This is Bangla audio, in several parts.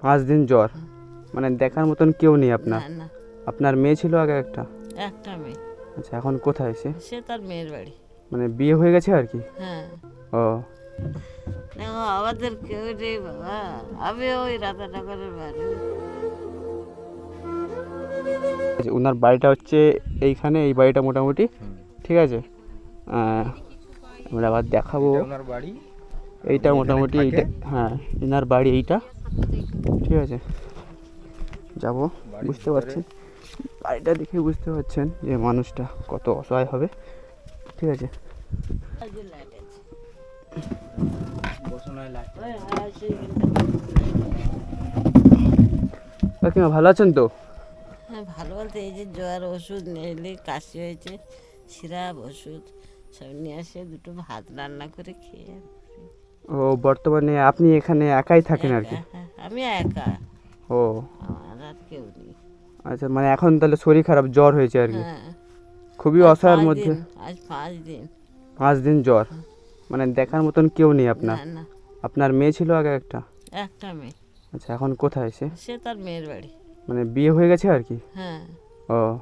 পাঁচ দিন জ্বর। মানে দেখার মতন কেউ নেই আপনার। না না। আপনার মেয়ে ছিল আগে একটা? একটা মেয়ে। আচ্ছা এখন কোথায় সে? সে তার মেয়ের বাড়ি। মানে বিয়ে হয়ে গেছে আর কি? হ্যাঁ। ও। আমাদের কেউ নেই বাবা। আমি ওই রাধানগরের বাড়ি। আচ্ছা, ওনার বাড়িটা হচ্ছে এইখানে এই বাড়িটা মোটামুটি? ঠিক আছে? আহ, আমরা আবার দেখাবো। ওনার বাড়ি। এইটা মোটামুটি এইটা হ্যাঁ এনার বাড়ি এইটা। ঠিক আছে। যাব বুঝতে পারছেন? বাড়িটা দেখে বুঝতে পারছেন যে মানুষটা কত অসহায় হবে। ঠিক আছে। কাকিমা ভালো আছেন তো? হ্যাঁ ভালো বলতে এই যে জ্বর ওষুধ নিলে কাশি হয়েছে সিরাপ ওষুধ সব নিয়ে আসে দুটো ভাত রান্না করে খেয়ে ও বর্তমানে আপনি এখানে একাই থাকেন আর কি? হ্যাঁ, আমি একা। ও। আমার আর কেউ নেই। আচ্ছা মানে এখন তাহলে শরীর খারাপ জ্বর হয়েছে আর কি? হ্যাঁ। খুবই অসহায়ের মধ্যে। আজ পাঁচ দিন। পাঁচ দিন জ্বর? মানে দেখার মতন কেউ নেই আপনার? না আপনার মেয়ে ছিল আগে একটা? একটা মেয়ে। আচ্ছা এখন কোথায় সে? সে তার মেয়ের বাড়ি। মানে বিয়ে হয়ে গেছে আর কি? হ্যাঁ। ও।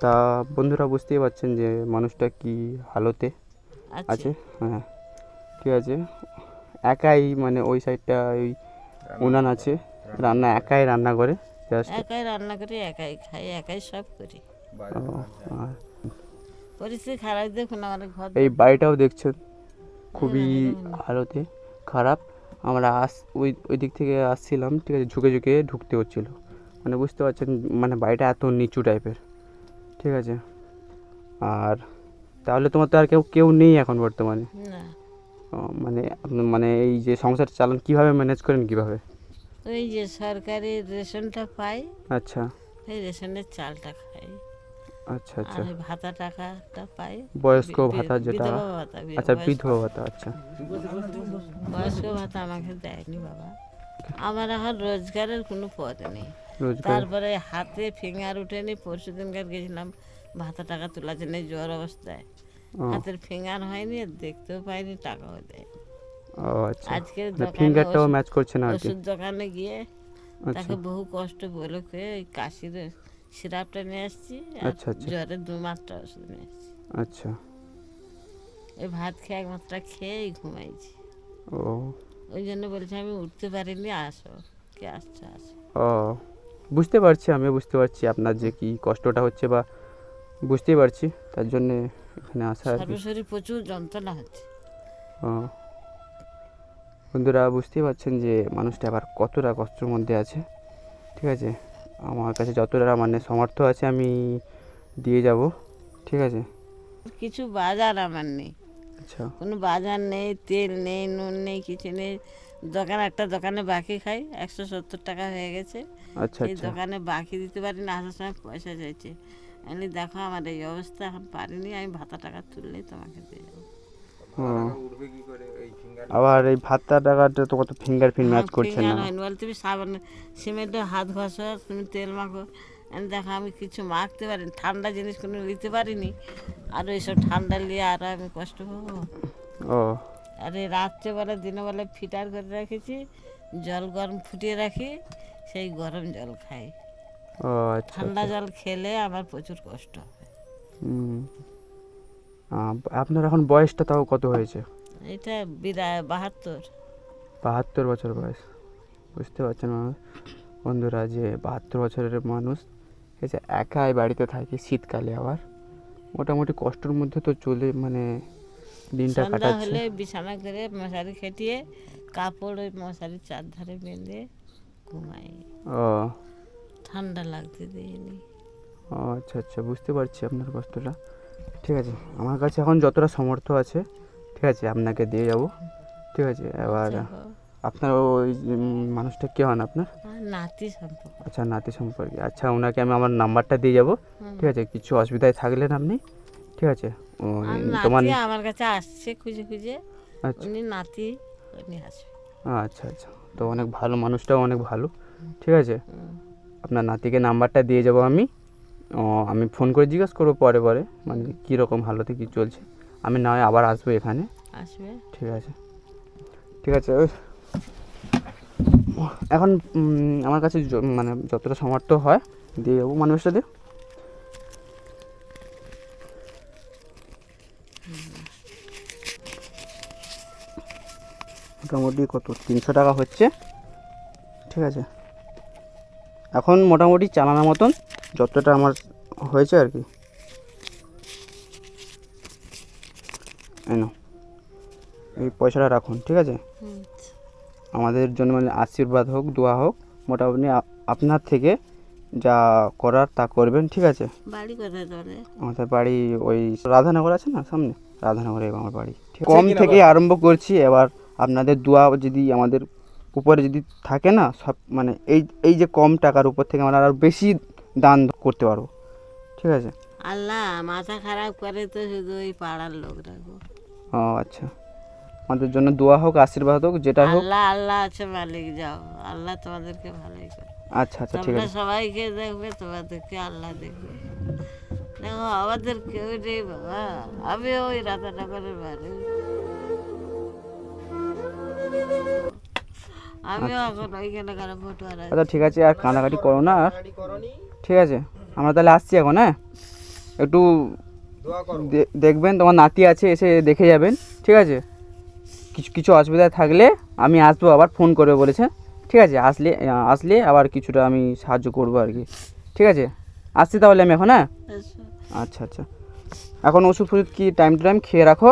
তা বন্ধুরা বুঝতেই পারছেন যে মানুষটা কি হালতে আছে। আছে? হ্যাঁ। ঠিক আছে? একাই মানে ওই সাইডটা ওই উনান আছে। রান্না একাই রান্না করে জাস্ট একাই রান্না করি একাই খাই একাই সব করি। পরিস্থিতি খারাপ দেখুন আমার ঘর এই বাড়িটাও দেখছেন? খুবই হালতে খারাপ। আমরা আস ওই ওই দিক থেকে আসছিলাম ঠিক আছে ঝুঁকে ঝুঁকে ঢুকতে হচ্ছিল। মানে বুঝতে পারছেন মানে বাড়িটা এত নিচু টাইপের ঠিক আছে? আর তাহলে তোমার তো আর কেউ কেউ নেই এখন বর্তমানে? না। মানে মানে এই যে সংসার চালান কীভাবে ম্যানেজ করেন কীভাবে? ওই যে সরকারি রেশনটা পাই আচ্ছা। এই রেশনের চালটা খাই। আচ্ছা আচ্ছা। ওই ভাতা টাকাটা পাই। বয়স্ক ভাতা যেটা। আচ্ছা বিধবা ভাতা আচ্ছা। বয়স্ক ভাতা আমাকে দেয়নি বাবা। আমার এখন রোজগারের কোনো পথ নেই। রোজগার? তারপরে হাতে ফিঙ্গার উঠেনি পরশু দিনকার গেছিলাম ভাতা টাকা তোলার জন্য জ্বর অবস্থায়। হাতের ফিঙ্গার হয়নি দেখতেও পাইনি টাকাও দেয় ও আচ্ছা। আজকে ফিঙ্গারটাও ম্যাচ করছে না ওষুধ দোকানে গিয়ে আচ্ছা। তাকে বহু কষ্ট বলে খেয়ে ওই কাশির সিরাপটা নিয়ে আসছি আচ্ছা, আচ্ছা। জ্বরের দু মাত্রা ওষুধ নিয়ে আসছি। আচ্ছা। ওই ভাত খেয়ে এক মাত্রা খেয়েই ঘুমাইছি। ও। ওই জন্য বলছি আমি উঠতে পারিনি আসো কে আসছো আসো। ও বুঝতে পারছি আমিও বুঝতে পারছি আপনার যে কি কষ্টটা হচ্ছে বা বুঝতেই পারছি তার জন্যে এখানে আসা আর সর্বশরী প্রচুর যন্ত্রণা হচ্ছে। বন্ধুরা বুঝতেই পারছেন যে মানুষটা আবার কতটা কষ্টের মধ্যে আছে। ঠিক আছে? আমার কাছে যতটা মানে সমর্থ আছে আমি দিয়ে যাব। ঠিক আছে? কিছু বাজার আমার নেই। আচ্ছা। কোনো বাজার নেই তেল নেই নুন নেই কিছু নেই। দোকান একটা দোকানে বাকি খাই একশো সত্তর টাকা হয়ে গেছে। আচ্ছা এই আচ্ছা। দোকানে বাকি দিতে পারি না আসার সময় পয়সা চাইছে। আমি দেখো আমার এই অবস্থা এখন পারিনি আমি ভাতা টাকা তুললেই তোমাকে দিয়ে যাব আবার এই ভাতটা টাকাটা তোমার তো ফিঙ্গার প্রিন্ট ম্যাচ করছে না। বলে তুমি সাবান সিমেন্টে হাত ঘষো তুমি তেল মাখো আমি দেখো আমি কিছু মাখতে পারিনি ঠান্ডা জিনিস কোনো নিতে পারিনি। আর ওইসব ঠান্ডা নিয়ে আরও আমি কষ্ট পাবো। ও। আর এই রাত্রেবেলা দিনেবেলা ফিটার করে রেখেছি জল গরম ফুটিয়ে রাখি সেই গরম জল খাই। ও আচ্ছা ঠান্ডা জল খেলে আমার প্রচুর কষ্ট হয়। হুম। আহ, আপনার এখন বয়সটা তাও কত হয়েছে? এটা বিরা বাহাত্তর। বাহাত্তর বছর বয়স। বুঝতে পারছেন মানুষ বন্ধুরা যে বাহাত্তর বছরের মানুষ ঠিক আছে একাই বাড়িতে থাকে শীতকালে আবার মোটামুটি কষ্টের মধ্যে তো চলে মানে দিনটা সন্ধ্যা কাটাচ্ছে। হলে বিছানা করে মশারি খেটিয়ে কাপড় ওই মশারির চারধারে বেঁধে ঘুমাই। ও ঠান্ডা লাগতে দিইনি ও আচ্ছা আচ্ছা বুঝতে পারছি আপনার কষ্টটা। ঠিক আছে আমার কাছে এখন যতটা সমর্থ আছে ঠিক আছে আপনাকে দিয়ে যাব। ঠিক আছে এবার আপনার ওই মানুষটা কে হন আপনার? নাতি সম্পর্ক। আচ্ছা নাতি সম্পর্কে। আচ্ছা ওনাকে আমি আমার নাম্বারটা দিয়ে যাব। ঠিক আছে কিছু অসুবিধায় থাকলেন আপনি। ঠিক আছে তোমার আমার কাছে আসছে খুঁজে খুঁজে। আচ্ছা। উনি নাতি উনি আসবে। আচ্ছা আচ্ছা তো অনেক ভালো মানুষটাও অনেক ভালো। ঠিক আছে। আপনার নাতিকে নাম্বারটা দিয়ে যাব আমি। ও, আমি ফোন করে জিজ্ঞেস করব পরে পরে মানে কীরকম হালতে কী চলছে। আমি না হয় আবার আসব এখানে। আসবে। ঠিক আছে। ঠিক আছে এখন আমার কাছে মানে যতটা সামর্থ্য হয় দিয়ে যাব। মানুষটা দিয়ে মোটামুটি কত? তিনশো টাকা হচ্ছে। ঠিক আছে। এখন মোটামুটি চালানোর মতন যতটা আমার হয়েছে আর কি। এই এই পয়সাটা রাখুন ঠিক আছে? আমাদের জন্য মানে আশীর্বাদ হোক দোয়া হোক মোটামুটি আপনার থেকে যা করার তা করবেন ঠিক আছে? বাড়ি আমাদের বাড়ি ওই রাধানগর আছে না সামনে? রাধানগরে আমার বাড়ি। ঠিক কম থেকে আরম্ভ করছি এবার আপনাদের দোয়া যদি আমাদের উপরে যদি থাকে না সব মানে এই এই যে কম টাকার উপর থেকে আমরা আরও বেশি দান করতে পারব। ঠিক আছে? আল্লাহ মাথা খারাপ করে তো শুধু ওই পাড়ার লোকরা ও আচ্ছা। আমাদের জন্য দোয়া হোক আশীর্বাদ হোক যেটা হোক। আল্লাহ আল্লাহ আছে মালিক যাও। আল্লাহ তোমাদেরকে ভালোই করে আচ্ছা আচ্ছা ঠিক আছে। সবাইকে দেখবে তোমাদেরকে আল্লাহ দেখবে। দেখো আমাদের কেউ নেই বাবা। আমি ওই রাধানগরের বাড়ি। আমিও এখন ওইখানে কেন ফটো আর আচ্ছা ঠিক আছে আর কান্নাকাটি করো না। আর ঠিক আছে আমরা তাহলে আসছি এখন হ্যাঁ? একটু দে- দেখবেন তোমার নাতি আছে এসে দেখে যাবেন ঠিক আছে? কিছু কিছু অসুবিধা থাকলে আমি আসব আবার ফোন করবে বলেছে ঠিক আছে আসলে আসলে আবার কিছুটা আমি সাহায্য করব আর কি ঠিক আছে? আসছি তাহলে আমি এখন হ্যাঁ? আচ্ছা। আচ্ছা এখন ওষুধ ফষুধ কি টাইম টু টাইম খেয়ে রাখো।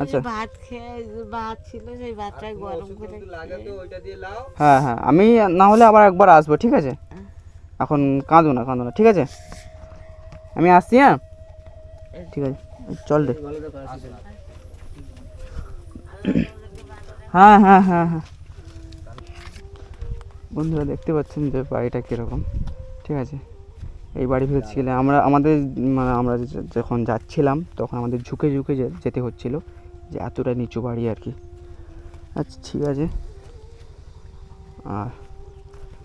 আচ্ছা। ভাত খেয়ে ভাত ছিল সেই ভাতটা গরম করে লাগে তো ওইটা দিয়ে লাও। হ্যাঁ হ্যাঁ আমি না হলে আবার একবার আসব ঠিক আছে? এখন কাঁদো না কাঁদো না ঠিক আছে? আমি আসছি হ্যাঁ? ঠিক আছে চল রে হ্যাঁ হ্যাঁ হ্যাঁ হ্যাঁ। বন্ধুরা দেখতে পাচ্ছেন যে বাড়িটা কীরকম ঠিক আছে? এই বাড়ি ভেবেছিলে আমরা আমাদের মানে আমরা যখন যাচ্ছিলাম তখন আমাদের ঝুঁকে ঝুঁকে যে- যেতে হচ্ছিল। যে এতটা নিচু বাড়ি আর কি। আচ্ছা ঠিক আছে। আর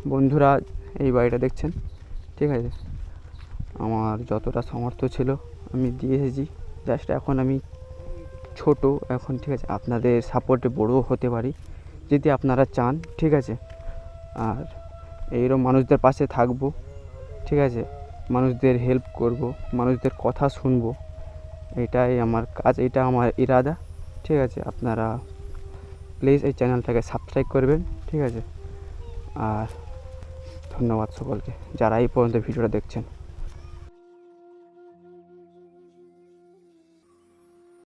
বন্ধুরা, এই বাড়িটা দেখছেন? ঠিক আছে? আমার যতটা সামর্থ্য ছিল, আমি দিয়ে এসেছি। জাস্ট এখন আমি ছোট, এখন ঠিক আছে, আপনাদের সাপোর্টে বড়ও হতে পারি, যদি আপনারা চান, ঠিক আছে? আর এইরকম মানুষদের পাশে থাকব, ঠিক আছে? মানুষদের হেল্প করব, মানুষদের কথা শুনব, এটাই আমার কাজ, এটা আমার ইরাদা। ঠিক আছে, আপনারা প্লিজ এই চ্যানেলটাকে সাবস্ক্রাইব করবেন, ঠিক আছে? আর ধন্যবাদ সকলকে, যারা এই পর্যন্ত ভিডিওটা দেখছেন।